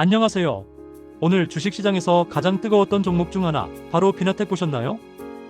안녕하세요. 오늘 주식시장에서 가장 뜨거웠던 종목 중 하나, 바로 비나텍 보셨나요?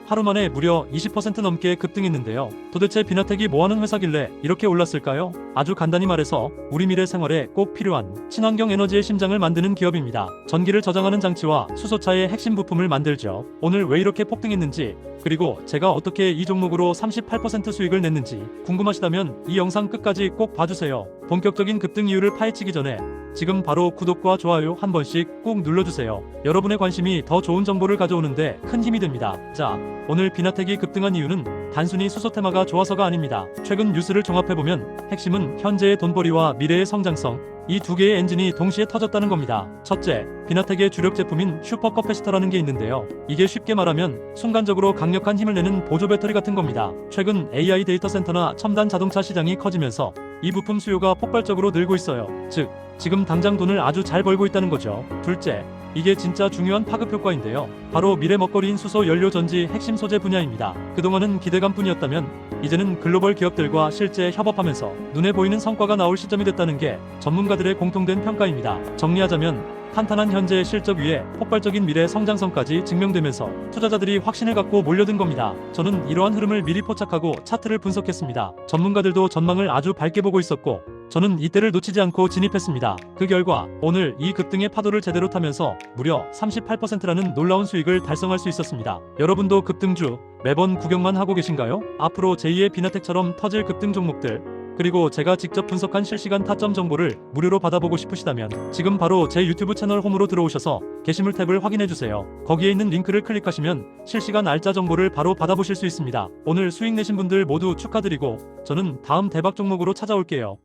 하루 만에 무려 20% 넘게 급등했는데요. 도대체 비나텍이 뭐하는 회사길래 이렇게 올랐을까요? 아주 간단히 말해서 우리 미래 생활에 꼭 필요한 친환경 에너지의 심장을 만드는 기업입니다. 전기를 저장하는 장치와 수소차의 핵심 부품을 만들죠. 오늘 왜 이렇게 폭등했는지 그리고 제가 어떻게 이 종목으로 38% 수익을 냈는지 궁금하시다면 이 영상 끝까지 꼭 봐주세요. 본격적인 급등 이유를 파헤치기 전에 지금 바로 구독과 좋아요 한 번씩 꼭 눌러주세요. 여러분의 관심이 더 좋은 정보를 가져오는데 큰 힘이 됩니다. 자, 오늘 비나텍이 급등한 이유는 단순히 수소 테마가 좋아서가 아닙니다. 최근 뉴스를 종합해보면 핵심은 현재의 돈벌이와 미래의 성장성, 이두 개의 엔진이 동시에 터졌다는 겁니다. 첫째, 비나텍의 주력 제품인 슈퍼 커패시터라는 게 있는데요. 이게 쉽게 말하면 순간적으로 강력한 힘을 내는 보조 배터리 같은 겁니다. 최근 AI 데이터 센터나 첨단 자동차 시장이 커지면서 이 부품 수요가 폭발적으로 늘고 있어요. 즉, 지금 당장 돈을 아주 잘 벌고 있다는 거죠. 둘째, 이게 진짜 중요한 파급 효과인데요. 바로 미래 먹거리인 수소 연료 전지 핵심 소재 분야입니다. 그동안은 기대감뿐이었다면 이제는 글로벌 기업들과 실제 협업하면서 눈에 보이는 성과가 나올 시점이 됐다는 게 전문가들의 공통된 평가입니다. 정리하자면 탄탄한 현재의 실적 위에 폭발적인 미래 성장성까지 증명되면서 투자자들이 확신을 갖고 몰려든 겁니다. 저는 이러한 흐름을 미리 포착하고 차트를 분석했습니다. 전문가들도 전망을 아주 밝게 보고 있었고 저는 이때를 놓치지 않고 진입했습니다. 그 결과 오늘 이 급등의 파도를 제대로 타면서 무려 38%라는 놀라운 수익을 달성할 수 있었습니다. 여러분도 급등주 매번 구경만 하고 계신가요? 앞으로 제2의 비나텍처럼 터질 급등 종목들 그리고 제가 직접 분석한 실시간 타점 정보를 무료로 받아보고 싶으시다면 지금 바로 제 유튜브 채널 홈으로 들어오셔서 게시물 탭을 확인해 주세요. 거기에 있는 링크를 클릭하시면 실시간 알짜 정보를 바로 받아보실 수 있습니다. 오늘 수익 내신 분들 모두 축하드리고 저는 다음 대박 종목으로 찾아올게요.